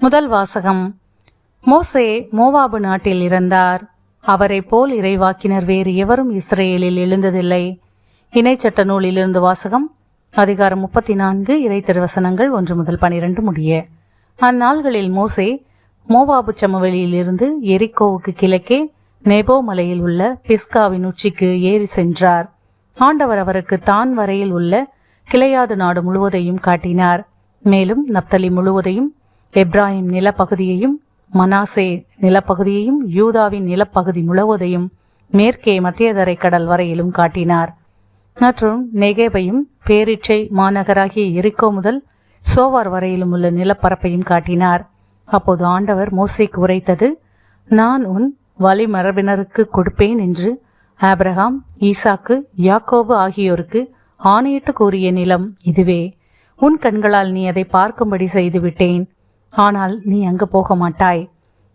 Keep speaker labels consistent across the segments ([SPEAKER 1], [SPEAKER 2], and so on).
[SPEAKER 1] முதல் வாசகம். மோசே மோவாபு நாட்டில் இறந்தார். அவரை போல் இறைவாக்கினர் வேறு எவரும் இஸ்ரேலில் எழுந்ததில்லை. இணைச்சட்ட நூலிலிருந்து வாசகம் அதிகாரம் முப்பத்தி நான்கு இறை திருவசனங்கள் ஒன்று முதல் பனிரெண்டு முடிய. அந்நாள்களில் மோசே மோவாபு சமவெளியிலிருந்து எரிக்கோவுக்கு கிழக்கே நெபோ மலையில் உள்ள பிஸ்காவின் உச்சிக்கு ஏறி சென்றார். ஆண்டவர் அவருக்கு தான் வரையில் உள்ள கிளையாது நாடு முழுவதையும் காட்டினார். மேலும் நப்தலி முழுவதையும் எப்ராஹிம் நிலப்பகுதியையும் மனாசே நிலப்பகுதியையும் யூதாவின் நிலப்பகுதி முழுவதையும் மேற்கே மத்தியதரை கடல் வரையிலும் காட்டினார். மற்றும் நெகேபையும் பேரிச்சை மாநகராகிய எரிக்கோ முதல் சோவார் வரையிலும் உள்ள நிலப்பரப்பையும் காட்டினார். அப்போது ஆண்டவர் மோசைக்கு உரைத்தது நான் உன் வழிமரபினருக்கு கொடுப்பேன் என்று ஆப்ரஹாம் ஈசாக்கு யாக்கோபு ஆகியோருக்கு ஆணையிட்டு கூறிய நிலம் இதுவே. உன் கண்களால் நீ அதை பார்க்கும்படி செய்துவிட்டேன். ஆனால் நீ அங்கு போக மாட்டாய்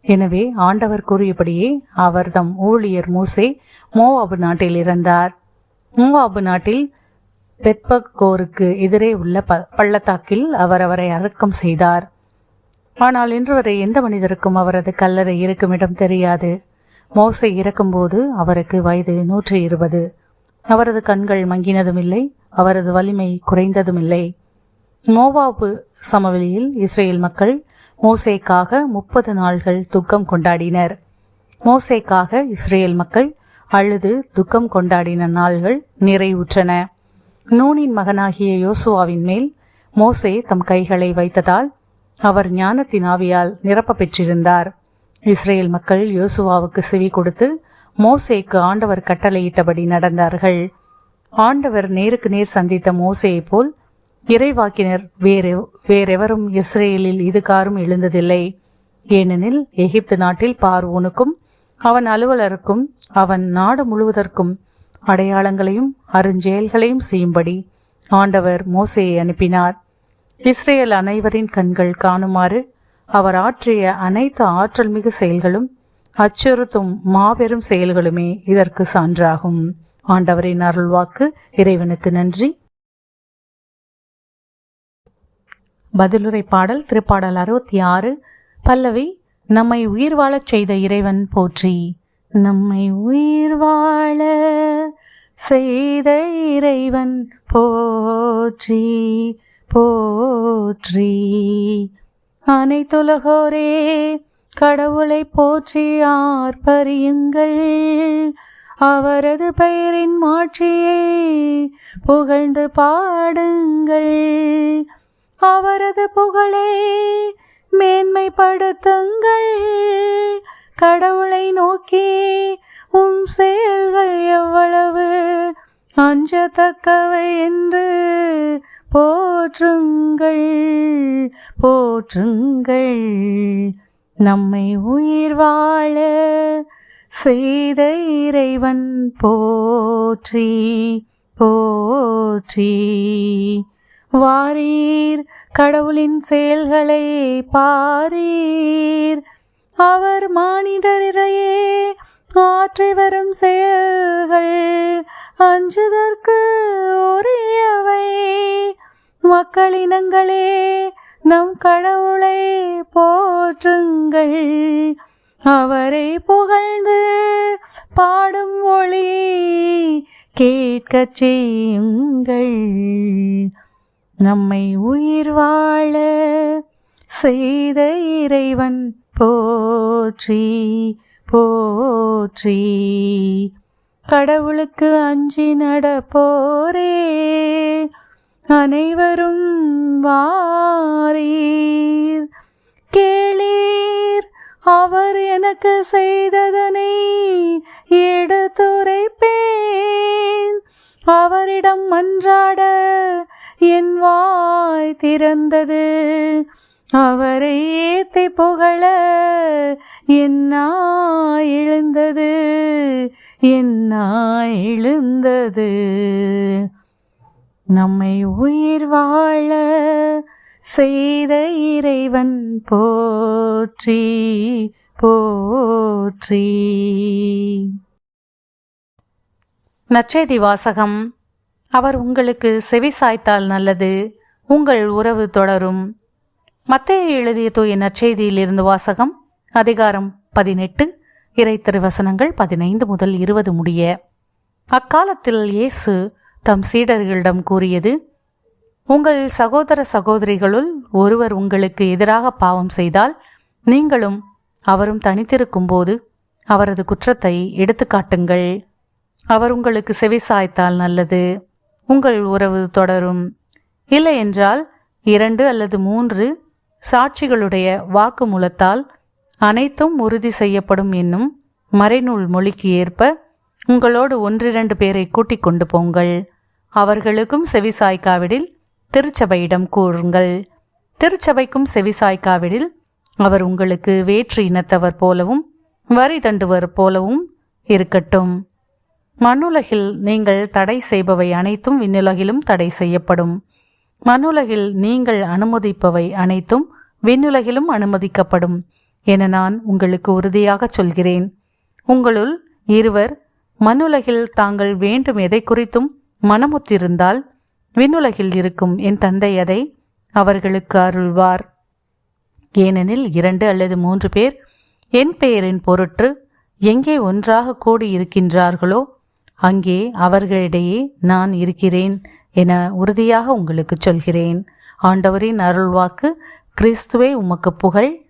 [SPEAKER 1] எனவே ஆண்டவர் கூறியபடியே அவர் தம் ஊழியர் மூசே மோவாபு நாட்டில் இறந்தார். மோவாபு நாட்டில் பெத்பகோருக்கு எதிரே உள்ள ப பள்ளத்தாக்கில் அவர் அவரை அடக்கம் செய்தார். ஆனால் இன்று வரை எந்த மனிதருக்கும் அவரது கல்லறை இருக்கும் இடம் தெரியாது. மோசை இறக்கும்போது அவருக்கு வயது நூற்றி இருபது. அவரது கண்கள் மங்கினதும் இல்லை அவரது வலிமை குறைந்ததும் இல்லை மோவாபு சமவெளியில் இஸ்ரேல் மக்கள் மோசேக்காக முப்பது நாள்கள் துக்கம் கொண்டாடினர். மோசேக்காக இஸ்ரேல் மக்கள் அழுது துக்கம் கொண்டாடின நாள்கள் நிறைவுற்றன. நூனின் மகனாகிய யோசுவாவின் மேல் மோசே தம் கைகளை வைத்ததால் அவர் ஞானத்தின் ஆவியால் நிரப்ப பெற்றிருந்தார். இஸ்ரேல் மக்கள் யோசுவாவுக்கு செவி கொடுத்து மோசேக்கு ஆண்டவர் கட்டளையிட்டபடி நடந்தார்கள். ஆண்டவர் நேருக்கு நேர் சந்தித்த மோசேயை போல் இறைவாக்கினர் வேறு வேறெவரும் இஸ்ரேலில் இதுகாரும் எழுந்ததில்லை. ஏனெனில் எகிப்து நாட்டில் பார்வோனுக்கும் அவன் அலுவலருக்கும் அவன் நாடு முழுவதற்கும் அடையாளங்களையும் அருஞ்செயல்களையும் செய்யும்படி ஆண்டவர் மோசையை அனுப்பினார். இஸ்ரேல் அனைவரின் கண்கள் காணுமாறு அவர் ஆற்றிய அனைத்து ஆற்றல் மிகு செயல்களும் அச்சுறுத்தும் மாபெரும் செயல்களுமே இதற்கு சான்றாகும். ஆண்டவரின் அருள்வாக்கு இறைவனுக்கு நன்றி. பதிலுரை பாடல் திருப்பாடல் அறுபத்தி ஆறு பல்லவி நம்மை உயிர் வாழச் செய்த இறைவன் போற்றி. நம்மை உயிர் வாழ செய்த இறைவன் போற்றி போற்றி. அனைத்துலகோரே கடவுளை போற்றி ஆர்ப்பரியுங்கள். அவரது பெயரின் மாட்சியை புகழ்ந்து பாடுங்கள். அவரது புகழே மேன்மைப்படுத்துங்கள். கடவுளை நோக்கி உம் செயல்கள் எவ்வளவு அஞ்சத்தக்கவை என்று போற்றுங்கள் போற்றுங்கள். நம்மை உயிர் வாழ செய்த இறைவன் போற்றி போற்றி. வாரீர் கடவுளின் செயல்களை பாரீர். அவர் மானிடரிடையே ஆற்றி வரும் செயல்கள் அஞ்சுதற்கு உரியவை. மக்களினங்களே நம் கடவுளை போற்றுங்கள். அவரை புகழ்ந்து பாடும் ஒளி கேட்கச் செய்யுங்கள். நம்மை உயிர் வாழ செய்த இறைவன் போற்றி போற்றி. கடவுளுக்கு அஞ்சி நடப்போரே அனைவரும் வாரீர். கேளீர் அவர் எனக்கு செய்ததனை எடுத்துரைப்பேன். அவரிடம் மன்றாட என் வாய் திறந்தது. அவரை ஏத்தி புகழ என்னா எழுந்தது என்னா எழுந்தது நம்மை உயிர் வாழ செய்த இறைவன் போற்றி போற்றி. நற்செய்தி வாசகம். அவர் உங்களுக்கு செவி சாய்த்தால் நல்லது உங்கள் உறவு தொடரும். மத்தையை எழுதிய தூய நற்செய்தியிலிருந்து வாசகம் அதிகாரம் பதினெட்டு இறை திருவசனங்கள் பதினைந்து முதல் இருபது முடிய. அக்காலத்தில் இயேசு தம் சீடர்களிடம் கூறியது உங்கள் சகோதர சகோதரிகளுள் ஒருவர் உங்களுக்கு எதிராக பாவம் செய்தால் நீங்களும் அவரும் தனித்திருக்கும் போது அவரது குற்றத்தை எடுத்துக்காட்டுங்கள். அவர் உங்களுக்கு செவி சாய்த்தால் நல்லது. உங்கள் உறவு தொடரும். இல்லை என்றால் இரண்டு அல்லது மூன்று சாட்சிகளுடைய வாக்குமூலத்தால் அனைத்தும் உறுதி செய்யப்படும் என்னும் மறைநூல் மொழிக்கு ஏற்ப உங்களோடு ஒன்றிரண்டு பேரை கூட்டிக் கொண்டு போங்கள். அவர்களுக்கும் செவிசாய்க்காவிடில் திருச்சபையிடம் கூறுங்கள். திருச்சபைக்கும் செவிசாய்க்காவிடில் அவர் உங்களுக்கு வேற்று இனத்தவர் போலவும் வரி தண்டுவர் போலவும் இருக்கட்டும். மண்ணுலகில் நீங்கள் தடை செய்பவை அனைத்தும் விண்ணுலகிலும் தடை செய்யப்படும். மண்ணுலகில் நீங்கள் அனுமதிப்பவை அனைத்தும் விண்ணுலகிலும் அனுமதிக்கப்படும் என நான் உங்களுக்கு உறுதியாக சொல்கிறேன். உங்களுள் இருவர் மண்ணுலகில் தாங்கள் வேண்டும் எதை குறித்தும் மனமுத்திருந்தால் விண்ணுலகில் இருக்கும் என் தந்தை அதை அவர்களுக்கு அருள்வார். ஏனெனில் இரண்டு அல்லது மூன்று பேர் என் பெயரின் பொருட்டு எங்கே ஒன்றாக கூடி இருக்கின்றார்களோ அங்கே அவர்களிடையே நான் இருக்கிறேன் என உறுதியாக உங்களுக்கு சொல்கிறேன். ஆண்டவரின் அருள்வாக்கு கிறிஸ்துவே உமக்கு புகழ்.